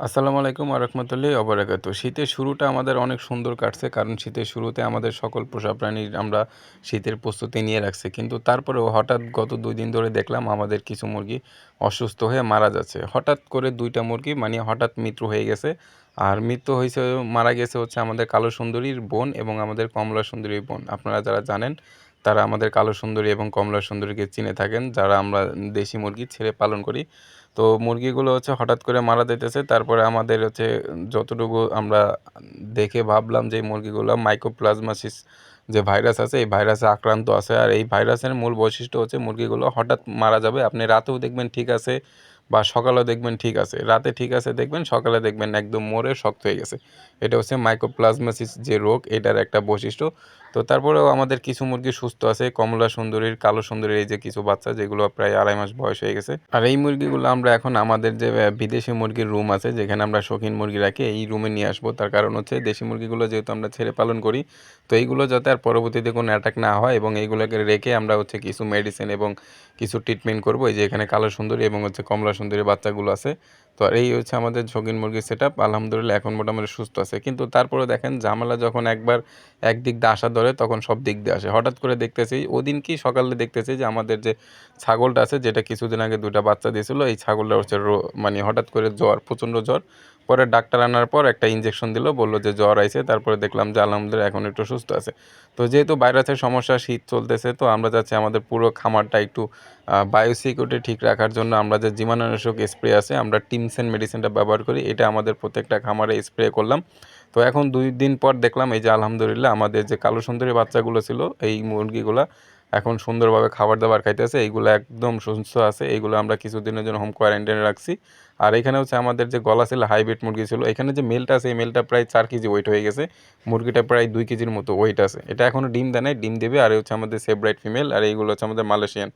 আসসালামু আলাইকুম আরহামতুল্লাহি অবরাকাত শীতের শুরুটা আমাদের অনেক সুন্দর কাটছে কারণ শীতের শুরুতে আমাদের সকল পোষা প্রাণীর আমরা শীতের প্রস্তুতি নিয়ে রাখছি। কিন্তু তারপরেও হঠাৎ গত দুই দিন ধরে দেখলাম আমাদের কিছু মুরগি অসুস্থ হয়ে মারা যাচ্ছে। হঠাৎ করে দুইটা মুরগি মানে হঠাৎ মৃত্যু হয়ে গেছে। আর মৃত্যু হয়েছে, মারা গেছে হচ্ছে আমাদের কালো সুন্দরীর বোন এবং আমাদের কমলা সুন্দরীর বোন। আপনারা যারা জানেন, তারা আমাদের কালো সুন্দরী এবং কমলা সুন্দরীকে চিনে থাকেন, যারা আমরা দেশি মুরগি ছেড়ে পালন করি। তো মুরগিগুলো হচ্ছে হঠাৎ করে মারা যেতেছে তারপরে আমাদের হচ্ছে যতটুকু আমরা দেখে ভাবলাম যে মুরগিগুলো মাইক্রোপ্লাজমাসিস যে ভাইরাস আছে, এই ভাইরাসে আক্রান্ত আছে। আর এই ভাইরাসের মূল বৈশিষ্ট্য হচ্ছে মুরগিগুলো হঠাৎ মারা যাবে, আপনি রাতেও দেখবেন ঠিক আছে বা সকালে দেখবেন ঠিক আছে, রাতে ঠিক আছে দেখবেন, সকালে দেখবেন একদম মরে শক্ত হয়ে গেছে। এটা হচ্ছে মাইক্রোপ্লাজমাসিস যে রোগ, এটার একটা বৈশিষ্ট্য। তো তারপরেও আমাদের কিছু মুরগি সুস্থ আছে। কমলা সুন্দরীর, কালো সুন্দরীর এই যে কিছু বাচ্চা, যেগুলো প্রায় আড়াই মাস বয়স হয়ে গেছে। আর এই মুরগিগুলো আমরা এখন আমাদের যে বিদেশি মুরগির রুম আছে, যেখানে আমরা শৌখিন মুরগি রাখি, এই রুমে নিয়ে আসব। তার কারণ হচ্ছে দেশি মুরগিগুলো যেহেতু আমরা ছেড়ে পালন করি, তো এইগুলো যাতে আর পরবর্তীতে কোনো অ্যাটাক না হয় এবং এইগুলোকে রেখে আমরা হচ্ছে কিছু মেডিসিন এবং কিছু ট্রিটমেন্ট করব। এই যে এখানে কালো সুন্দরী এবং হচ্ছে কমলা সুন্দরী বাচ্চাগুলো আছে। তো এই হচ্ছে আমাদের শৌখিন মুরগির সেট আলহামদুলিল্লাহ এখন মোটামুটি সুস্থ আছে। কিন্তু তারপরে দেখেন, ঝামেলা যখন একবার একদিক দিয়ে আসা ধরে তখন সব দিক দিয়ে আসে। হঠাৎ করে দেখতেছি, ওদিন কি সকালে দেখতেছি যে আমাদের যে ছাগলটা আছে, যেটা কিছুদিন আগে দুটা বাচ্চা দিয়েছিল, এই ছাগলটা হচ্ছে মানে হঠাৎ করে জ্বর, প্রচণ্ড জ্বর। পরে ডাক্তার আনার পর একটা ইঞ্জেকশন দিল, বলল যে জ্বর আইছে, তারপরে দেখলাম যে আলহামদুলিল্লাহ এখন একটু সুস্থ আছে। তো যেহেতু ভাইরাসের সমস্যা, শীত চলতেছে, তো আমরা চাচ্ছি আমাদের পুরো খামারটা একটু বায়োসিকিউরিটি ঠিক রাখার জন্য আমরা যে জীবাণুনাশক স্প্রে আছে, আমরা টিমসেন মেডিসিনটা ব্যবহার করি। এটা আমাদের প্রত্যেকটা খামারে স্প্রে করলাম। তো এখন দুই দিন পর দেখলাম এই যে আলহামদুলিল্লাহ আমাদের যে কালো সুন্দরী বাচ্চাগুলো ছিল, এই মুরগিগুলো এখন সুন্দরভাবে খাবার দাবার খাইতেছে, এইগুলো একদম সুস্থ আছে, এইগুলো আমরা কিছুদিনের জন্য হোম কোয়ারেন্টাইনে রাখছি। আর এখানে হচ্ছে আমাদের যে গলা ছিল হাইব্রিড মুরগি ছিল, এখানে যে মেলটা আছে, এই মেলটা প্রায় চার কেজি ওয়েট হয়ে গেছে, মুরগিটা প্রায় দুই কেজির মতো ওয়েট আছে। এটা এখনও ডিম দেয় নাই, ডিম দেবে, আর হচ্ছে আমাদের সেব্রাইট ফিমেল আর এইগুলো হচ্ছে আমাদের মালয়েশিয়ান